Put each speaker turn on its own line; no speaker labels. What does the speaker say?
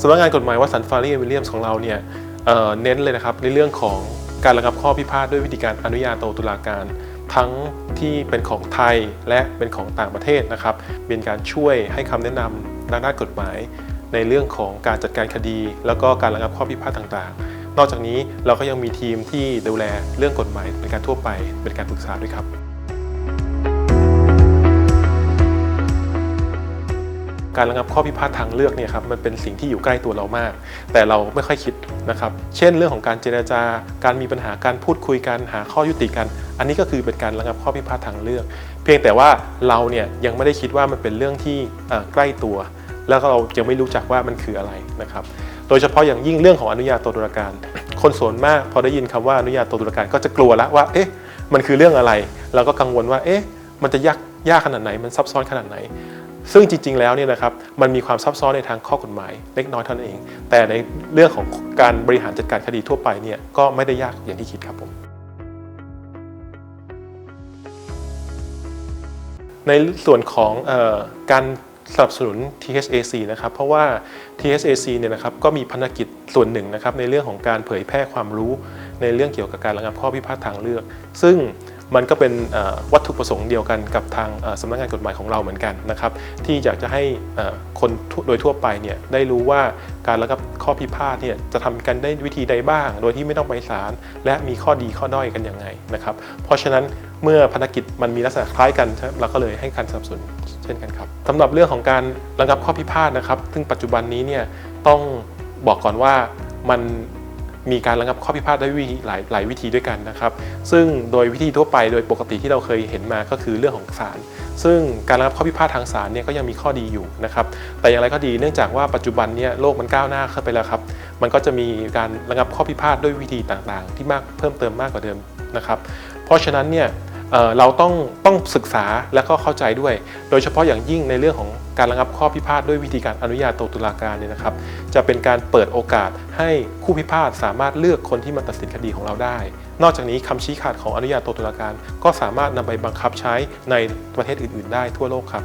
สำนักงานกฎหมายวัสันฟารีวิลเลียมส์ของเราเนี่ยเ,เน้นเลยนะครับในเรื่องของการระงับข้อพิพาทด้วยวิธีการอนุญาโตตุลาการ ทั้งที่เป็นของไทยและเป็นของต่างประเทศนะครับเป็นการช่วยให้คำแนะนำทาด้านกฎหมาย ในเรื่องของการจัดการคดี แล้วก็การระงับข้อพิพาทต่างๆ นอกจากนี้เราก็ยังมีทีมที่ดูแลเรื่องกฎหมายเป็นการทั่วไปเป็นการปรึกษาด้วยครับ การระงับข้อพิพาททางเลือกเนี่ยครับมันเป็นสิ่งที่อยู่ใกล้ตัวเรามาก แต่เราไม่ค่อยคิดนะครับเช่นเรื่องของการเจรจาการมีปัญหาการพูดคุยกันหาข้อยุติกัน อันนี้ก็คือเป็นการระงับข้อพิพาททางเลือก เพียงแต่ว่าเราเนี่ยยังไม่ได้คิดว่ามันเป็นเรื่องที่ใกล้ตัว แล้วก็เรายังไม่รู้จักว่ามันคืออะไรนะครับโดยเฉพาะอย่างยิ่งเรื่องของอนุญาโตตุลาการ คนส่วนมากพอได้ยินคำว่าอนุญาโตตุลาการก็จะกลัวล้วว่าเอ๊ะมันคือเรื่องอะไร เราก็กังวลว่าเอ๊ะมันจะยากยากขนาดไหนมันซับซ้อนขนาดไหน ซึ่งจริง ๆ แล้วเนี่ยนะครับมันมีความซับซ้อนในทางข้อกฎหมายเล็กน้อยเท่านั้นเอง แต่ในเรื่องของการบริหารจัดการคดีทั่วไปเนี่ยก็ไม่ได้ยากอย่างที่คิดครับผมในส่วนของออการสนับสนุน THAC นะครับเพราะว่า THAC เนี่ยนะครับก็มีภารกิจส่วนหนึ่งนะครับในเรื่องของการเผยแพร่ความรู้ ในเรื่องเกี่ยวกับการระงับข้อพิพาททางเลือก ซึ่ง มันก็เป็นวัตถุประสงค์เดียวกันกับทางสำนักงานกฎหมายของเราเหมือนกันนะครับที่อยากจะให้คนโดยทั่วไปเนี่ยได้รู้ว่าการระงับข้อพิพาทเนี่ยจะทำกันได้วิธีใดบ้าง โดยที่ไม่ต้องไปศาลและมีข้อดีข้อด้อยกันยังไงนะครับเพราะฉะนั้นเมื่อภารกิจมันมีลักษณะคล้ายกันเราก็เลยให้การสนับสนุนเช่นกันครับสำหรับเรื่องของการระงับข้อพิพาทนะครับ ซึ่งปัจจุบันนี้เนี่ยต้องบอกก่อนว่ามัน มีการระงับข้อพิพาทด้วยวิธีหลายหลายวิธีด้วยกันนะครับ ซึ่งโดยวิธีทั่วไปโดยปกติที่เราเคยเห็นมาก็คือเรื่องของศาลซึ่งการระงับข้อพิพาททางศาลเนี่ยก็ยังมีข้อดีอยู่นะครับ แต่อย่างไรก็ดีเนื่องจากว่าปัจจุบันเนี่ยโลกมันก้าวหน้าขึ้นไปแล้วครับ มันก็จะมีการระงับข้อพิพาทด้วยวิธีต่างๆ ที่มากเพิ่มเติมมากกว่าเดิมนะครับ เพราะฉะนั้นเนี่ย เเราต้องต้องศึกษาและก็เข้าใจด้วย โดยเฉพาะอย่างยิ่งในเรื่องของการระงับข้อพิพาทด้วยวิธีการอนุญาโตตุลาการเนี่ยนะครับ จะเป็นการเปิดโอกาสให้คู่พิพาทสามารถเลือกคนที่มาตัดสินคดีของเราได้ นอกจากนี้คำชี้ขาดของอนุญาโตตุลาการ ก็สามารถนำไปบังคับใช้ในประเทศอื่น ๆ ได้ทั่วโลกครับ